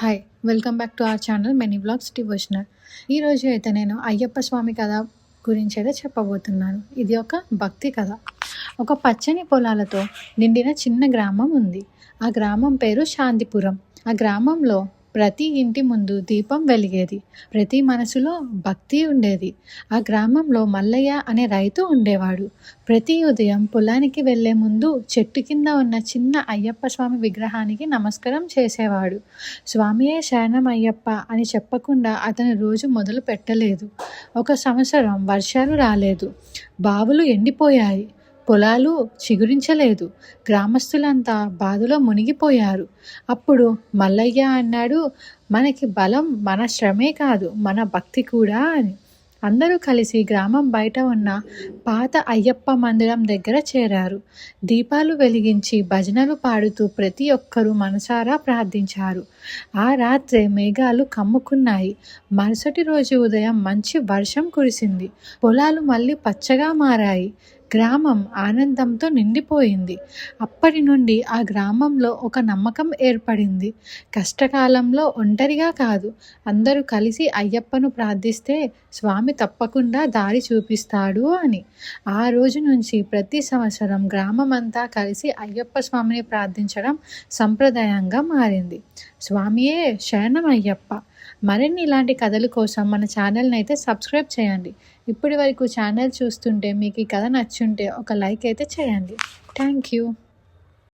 Hi welcome back to our channel many blogs devotional ఈరోజు అయితే నేను అయ్యప్ప స్వామి కథ గురించి అయితే చెప్పబోతున్నాను. ఇది ఒక భక్తి కథ. ఒక పచ్చని పొలాలతో నిండిన చిన్న గ్రామం ఉంది. ఆ గ్రామం పేరు శాంతిపురం. ఆ గ్రామంలో ప్రతి ఇంటి ముందు దీపం వెలిగేది. ప్రతి మనసులో భక్తి ఉండేది. ఆ గ్రామంలో మల్లయ్య అనే రైతు ఉండేవాడు. ప్రతి ఉదయం పొలానికి వెళ్ళే ముందు చెట్టు కింద ఉన్న చిన్న అయ్యప్ప స్వామి విగ్రహానికి నమస్కారం చేసేవాడు. స్వామియే శరణం అయ్యప్ప అని చెప్పకుండా అతని రోజు మొదలు పెట్టలేదు. ఒక సంవత్సరం వర్షాలు రాలేదు. బావులు ఎండిపోయాయి. పొలాలు చిగురించలేదు. గ్రామస్తులంతా బాధలో మునిగిపోయారు. అప్పుడు మల్లయ్య అన్నాడు మనకి బలం మన శ్రమే కాదు మన భక్తి కూడా అని. అందరూ కలిసి గ్రామం బయట ఉన్న పాత అయ్యప్ప మందిరం దగ్గర చేరారు. దీపాలు వెలిగించి భజనలు పాడుతూ ప్రతి ఒక్కరూ మనసారా ప్రార్థించారు. ఆ రాత్రే మేఘాలు కమ్ముకున్నాయి. మరుసటి రోజు ఉదయం మంచి వర్షం కురిసింది. పొలాలు మళ్ళీ పచ్చగా మారాయి. గ్రామం ఆనందంతో నిండిపోయింది. అప్పటి నుండి ఆ గ్రామంలో ఒక నమ్మకం ఏర్పడింది. కష్టకాలంలో ఒంటరిగా కాదు అందరూ కలిసి అయ్యప్పను ప్రార్థిస్తే స్వామి తప్పకుండా దారి చూపిస్తాడు అని. ఆ రోజు నుంచి ప్రతి సంవత్సరం గ్రామం అంతా కలిసి అయ్యప్ప స్వామిని ప్రార్థించడం సంప్రదాయంగా మారింది. స్వామియే శరణమయ్యప్ప. మరిన్ని ఇలాంటి కథల కోసం మన ఛానల్ని అయితే సబ్స్క్రైబ్ చేయండి. ఇప్పటి వరకు ఛానల్ చూస్తుంటే మీకు ఈ కథ నచ్చుంటే ఒక లైక్ అయితే చేయండి. Thank you.